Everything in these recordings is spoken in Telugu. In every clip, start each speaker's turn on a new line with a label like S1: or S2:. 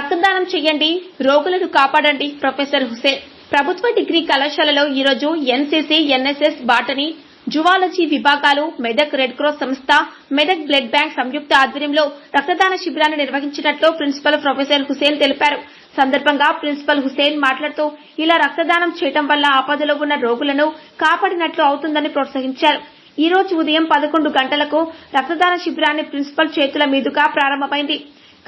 S1: రక్తదానం చేయండి రోగులను కాపాడండి ప్రొఫెసర్ హుసేన్ ప్రభుత్వ డిగ్రీ కళాశాలలో ఈరోజు ఎన్సీసీ ఎన్ఎస్ఎస్ బాటనీ జువాలజీ విభాగాలు మెదక్ రెడ్ క్రాస్ సంస్థ మెదక్ బ్లడ్ బ్యాంక్ సంయుక్త ఆధ్వర్యంలో రక్తదాన శిబిరాన్ని నిర్వహించినట్లు ప్రిన్సిపల్ ప్రొఫెసర్ హుసేన్ తెలిపారు. సందర్భంగా ప్రిన్సిపల్ హుసేన్ మాట్లాడుతూ ఇలా రక్తదానం చేయడం వల్ల ఆపదలో ఉన్న రోగులను కాపాడినట్లు అవుతుందని ప్రోత్సహించారు. ఈ రోజు ఉదయం పదకొండు గంటలకు రక్తదాన శిబిరాన్ని ప్రిన్సిపల్ చేతుల మీదుగా ప్రారంభమైంది.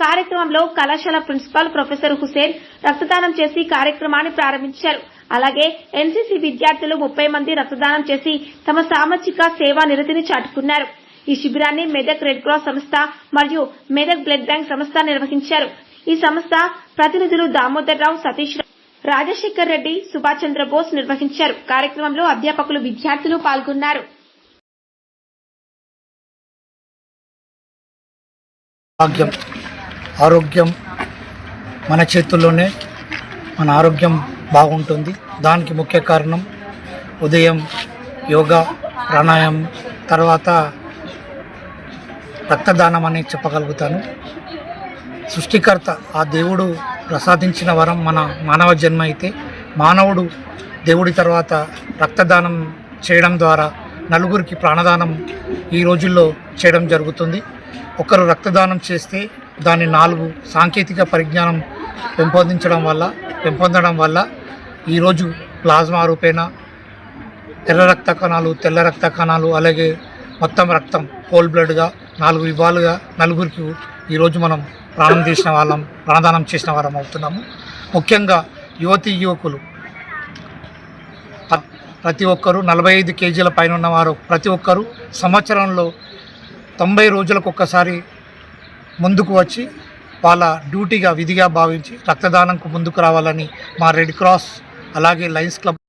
S1: కార్యక్రమంలో కళాశాల ప్రిన్సిపాల్ ప్రొఫెసర్ హుసేన్ రక్తదానం చేసి కార్యక్రమాన్ని ప్రారంభించారు. అలాగే ఎన్సీసీ విద్యార్థులు ముప్పై మంది రక్తదానం చేసి తమ సామాజిక సేవా నిరతిని చాటుకున్నారు. ఈ శిబిరాన్ని మెదక్ రెడ్ క్రాస్ సంస్థ మరియు మెదక్ బ్లడ్ బ్యాంక్ సంస్థ నిర్వహించారు. ఈ సంస్థ ప్రతినిధులు దామోదర్ రావు సతీష్ రావు, రాజశేఖర్ రెడ్డి సుభాష్ చంద్రబోస్ నిర్వహించారు. కార్యక్రమంలో అధ్యాపకులు విద్యార్థులు పాల్గొన్నారు.
S2: భాగ్యం. ఆరోగ్యం మన చేతుల్లోనే మన ఆరోగ్యం బాగుంటుంది. దానికి ముఖ్య కారణం ఉదయం యోగా ప్రాణాయామం తర్వాత రక్తదానం అని చెప్పగలుగుతాను. సృష్టికర్త ఆ దేవుడు ప్రసాదించిన వరం మన మానవ జన్మ అయితే మానవుడు దేవుడి తర్వాత రక్తదానం చేయడం ద్వారా నలుగురికి ప్రాణదానం ఈ రోజుల్లో చేయడం జరుగుతుంది. ఒకరు రక్తదానం చేస్తే దాన్ని నాలుగు సాంకేతిక పరిజ్ఞానం పెంపొందించడం వల్ల పెంపొందడం వల్ల ఈరోజు ప్లాజ్మా రూపేణ ఎర్ర రక్త కణాలు తెల్ల రక్త కణాలు అలాగే మొత్తం రక్తం హోల్ బ్లడ్గా నాలుగు విభాలుగా నలుగురికి ఈరోజు మనం ప్రాణం తీసిన వాళ్ళం ప్రాణదానం చేసిన వారం అవుతున్నాము. ముఖ్యంగా యువతి యువకులు. ప్రతి ఒక్కరూ నలభై ఐదు కేజీల పైన ఉన్నవారు ప్రతి ఒక్కరూ సంవత్సరంలో తొంభై రోజులకు ఒక్కసారి ముందుకు వచ్చి వాళ్ళ డ్యూటీగా విధిగా భావించి రక్తదానంకు ముందుకు రావాలని మా రెడ్ క్రాస్ అలాగే లయన్స్ క్లబ్